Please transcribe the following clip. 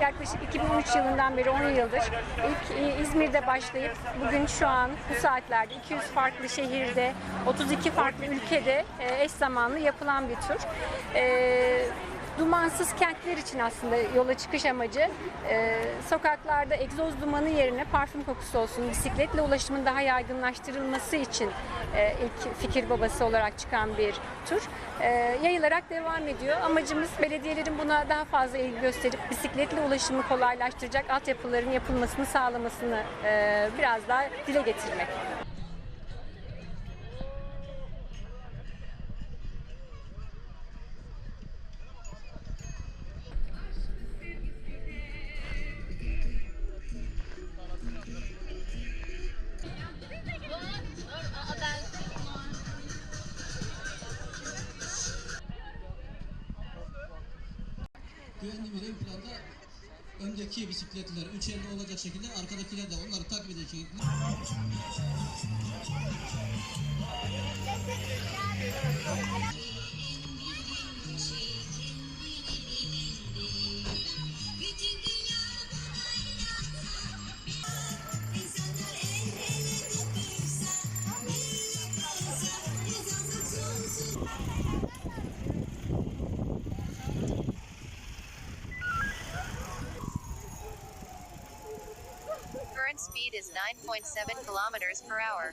yaklaşık 2003 yılından beri 10 yıldır ilk e, İzmir'de başlayıp bugün şu an bu saatlerde 200 farklı şehirde 32 farklı ülkede e, eş zamanlı yapılan bir tur. Dumansız kentler için aslında yola çıkış amacı e, sokaklarda egzoz dumanı yerine parfüm kokusu olsun, bisikletle ulaşımın daha yaygınlaştırılması için e, ilk fikir babası olarak çıkan bir tur. E, yayılarak devam ediyor. Amacımız belediyelerin buna daha fazla ilgi gösterip bisikletle ulaşımı kolaylaştıracak altyapıların yapılmasını sağlamasını e, biraz daha dile getirmek. Güvenli bir ön planda öndeki bisikletliler 350 olacak şekilde arkadakiler de onları takip edecek şekilde Current speed is 9.7 kilometers per hour.